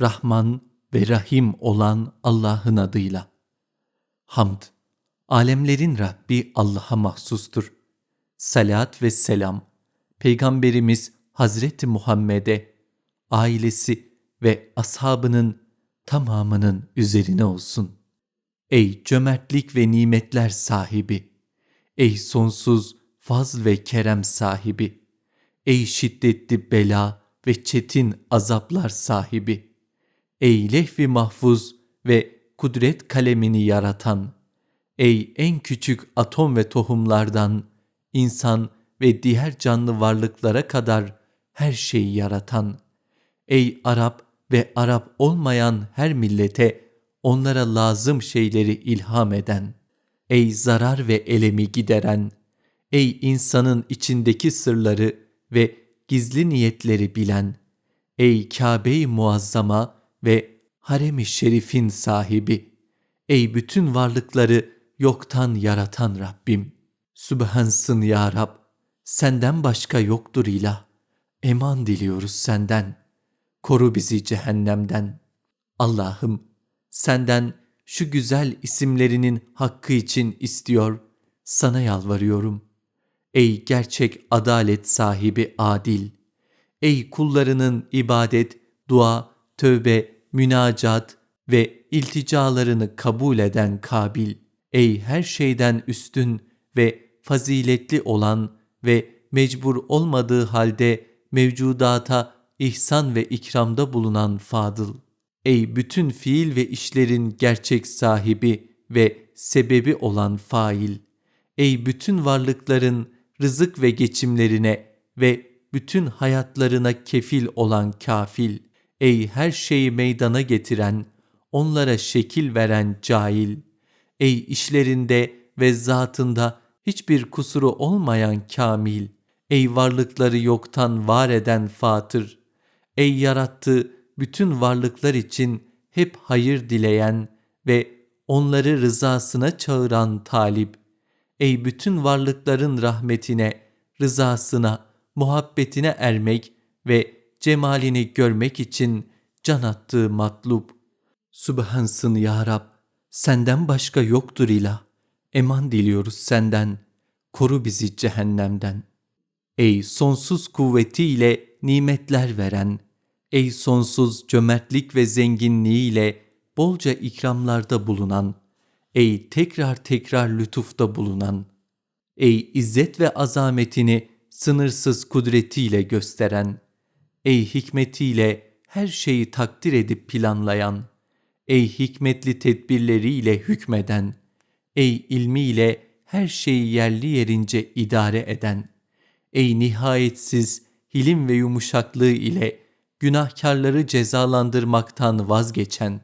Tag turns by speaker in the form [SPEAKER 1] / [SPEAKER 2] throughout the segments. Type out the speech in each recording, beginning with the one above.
[SPEAKER 1] Rahman ve Rahim olan Allah'ın adıyla. Hamd, alemlerin Rabbi Allah'a mahsustur. Salat ve selam, Peygamberimiz Hazreti Muhammed'e, ailesi ve ashabının tamamının üzerine olsun. Ey cömertlik ve nimetler sahibi, ey sonsuz faz ve kerem sahibi, ey şiddetli bela ve çetin azaplar sahibi, ey lehvi mahfuz ve kudret kalemini yaratan, ey en küçük atom ve tohumlardan insan ve diğer canlı varlıklara kadar her şeyi yaratan, ey Arap ve Arap olmayan her millete onlara lazım şeyleri ilham eden, ey zarar ve elemi gideren, ey insanın içindeki sırları ve gizli niyetleri bilen, ey Kabe-i Muazzama ve Harem-i Şerif'in sahibi, ey bütün varlıkları yoktan yaratan Rabbim, Sübhansın ya Rab, senden başka yoktur ilah, eman diliyoruz senden, koru bizi cehennemden. Allah'ım, senden şu güzel isimlerinin hakkı için istiyor, sana yalvarıyorum. Ey gerçek adalet sahibi adil, ey kullarının ibadet, dua, tövbe, münacat ve ilticalarını kabul eden kabil, ey her şeyden üstün ve faziletli olan ve mecbur olmadığı halde mevcudata ihsan ve ikramda bulunan fadıl. Ey bütün fiil ve işlerin gerçek sahibi ve sebebi olan fail. Ey bütün varlıkların rızık ve geçimlerine ve bütün hayatlarına kefil olan kafil. Ey her şeyi meydana getiren, onlara şekil veren cahil. Ey işlerinde ve zatında hiçbir kusuru olmayan kamil. Ey varlıkları yoktan var eden fatır. Ey yarattığı bütün varlıklar için hep hayır dileyen ve onları rızasına çağıran talip. Ey bütün varlıkların rahmetine, rızasına, muhabbetine ermek ve cemalini görmek için can attığı matlup. Subhansın ya Rab, senden başka yoktur ilah. Eman diliyoruz senden, koru bizi cehennemden. Ey sonsuz kuvvetiyle nimetler veren, ey sonsuz cömertlik ve zenginliğiyle bolca ikramlarda bulunan, ey tekrar tekrar lütufta bulunan, ey izzet ve azametini sınırsız kudretiyle gösteren, ey hikmetiyle her şeyi takdir edip planlayan, ey hikmetli tedbirleriyle hükmeden, ey ilmiyle her şeyi yerli yerince idare eden, ey nihayetsiz hilim ve yumuşaklığı ile günahkarları cezalandırmaktan vazgeçen,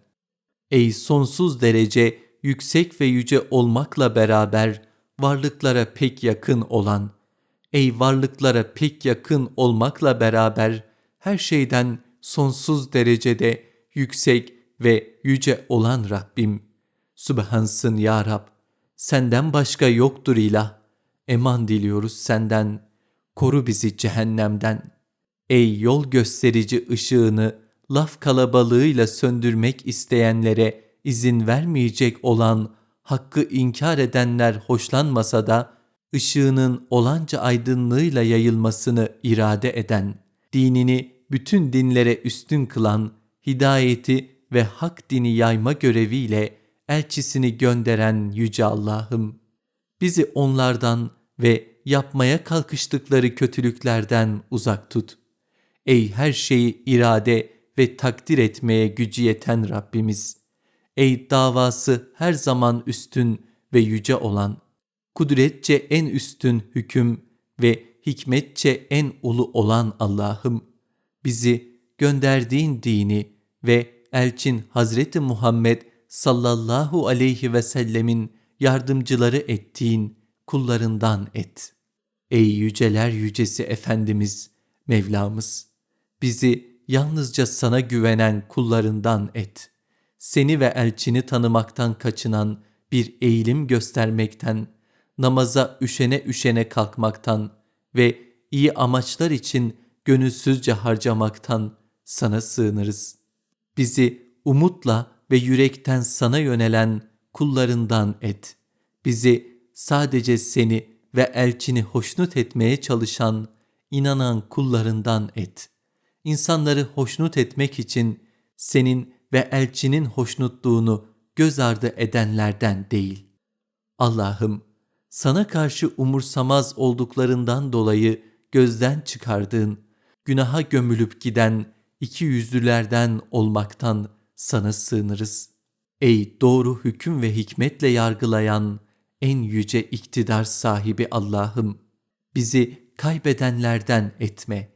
[SPEAKER 1] ey sonsuz derece yüksek ve yüce olmakla beraber varlıklara pek yakın olan, ey varlıklara pek yakın olmakla beraber her şeyden sonsuz derecede yüksek ve yüce olan Rabbim, Sübhansın ya Rab, senden başka yoktur ilah, eman diliyoruz senden, koru bizi cehennemden. Ey yol gösterici ışığını laf kalabalığıyla söndürmek isteyenlere izin vermeyecek olan hakkı inkar edenler hoşlanmasa da ışığının olanca aydınlığıyla yayılmasını irade eden, dinini bütün dinlere üstün kılan, hidayeti ve hak dini yayma göreviyle elçisini gönderen Yüce Allah'ım, bizi onlardan ve yapmaya kalkıştıkları kötülüklerden uzak tut. Ey her şeyi irade ve takdir etmeye gücü yeten Rabbimiz! Ey davası her zaman üstün ve yüce olan, kudretçe en üstün hüküm ve hikmetçe en ulu olan Allah'ım, bizi gönderdiğin dini ve elçin Hazreti Muhammed sallallahu aleyhi ve sellemin yardımcıları ettiğin kullarından et. Ey yüceler yücesi Efendimiz, Mevlamız, bizi yalnızca sana güvenen kullarından et. Seni ve elçini tanımaktan kaçınan bir eğilim göstermekten, namaza üşene üşene kalkmaktan ve iyi amaçlar için gönülsüzce harcamaktan sana sığınırız. Bizi umutla ve yürekten sana yönelen kullarından et. Bizi sadece seni ve elçini hoşnut etmeye çalışan, inanan kullarından et. İnsanları hoşnut etmek için senin ve elçinin hoşnutluğunu göz ardı edenlerden değil. Allah'ım, sana karşı umursamaz olduklarından dolayı gözden çıkardığın, günaha gömülüp giden iki yüzlülerden olmaktan sana sığınırız. Ey doğru hüküm ve hikmetle yargılayan en yüce iktidar sahibi Allah'ım, bizi kaybedenlerden etme.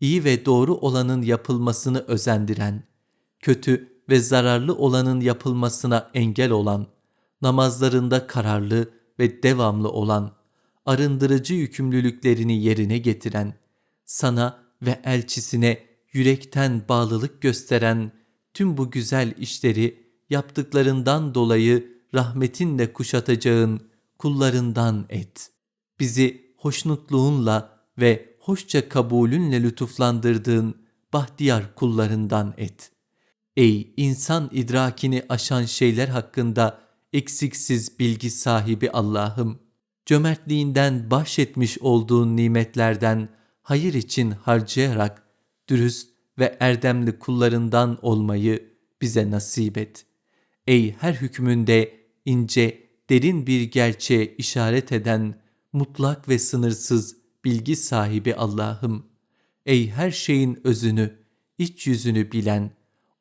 [SPEAKER 1] İyi ve doğru olanın yapılmasını özendiren, kötü ve zararlı olanın yapılmasına engel olan, namazlarında kararlı ve devamlı olan, arındırıcı yükümlülüklerini yerine getiren, sana ve elçisine yürekten bağlılık gösteren tüm bu güzel işleri yaptıklarından dolayı rahmetinle kuşatacağın kullarından et. Bizi hoşnutluğunla ve hoşça kabulünle lütuflandırdığın bahtiyar kullarından et. Ey insan idrakini aşan şeyler hakkında eksiksiz bilgi sahibi Allah'ım! Cömertliğinden bahşetmiş olduğun nimetlerden hayır için harcayarak dürüst ve erdemli kullarından olmayı bize nasip et. Ey her hükmünde ince, derin bir gerçeğe işaret eden mutlak ve sınırsız bilgi sahibi Allah'ım! Ey her şeyin özünü, iç yüzünü bilen,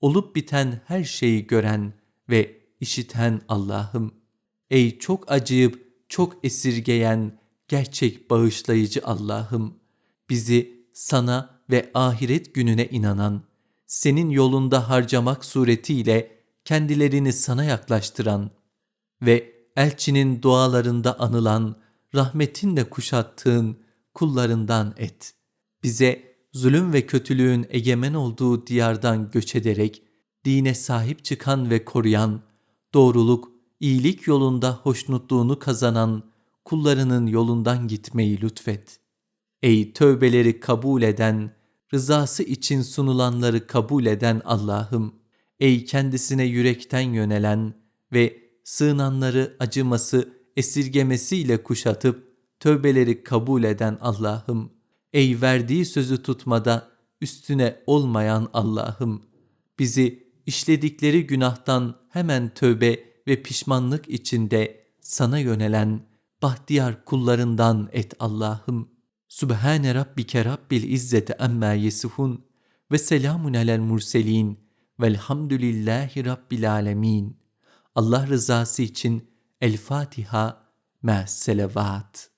[SPEAKER 1] olup biten her şeyi gören ve işiten Allah'ım! Ey çok acıyıp çok esirgeyen, gerçek bağışlayıcı Allah'ım! Bizi sana ve ahiret gününe inanan, senin yolunda harcamak suretiyle kendilerini sana yaklaştıran ve elçinin dualarında anılan, rahmetinle kuşattığın kullarından et. Bize zulüm ve kötülüğün egemen olduğu diyardan göç ederek, dine sahip çıkan ve koruyan, doğruluk, iyilik yolunda hoşnutluğunu kazanan kullarının yolundan gitmeyi lütfet. Ey tövbeleri kabul eden, rızası için sunulanları kabul eden Allah'ım, ey kendisine yürekten yönelen ve sığınanları acıması, esirgemesiyle kuşatıp tövbeleri kabul eden Allah'ım, ey verdiği sözü tutmada üstüne olmayan Allah'ım, bizi işledikleri günahtan hemen tövbe ve pişmanlık içinde sana yönelen bahtiyar kullarından et Allah'ım. Sübhane Rabbike Rabbil İzzeti Amma Yesifun ve selamun alel murselin velhamdülillahi Rabbil Alemin. Allah rızası için El Fatiha, Me'selevat.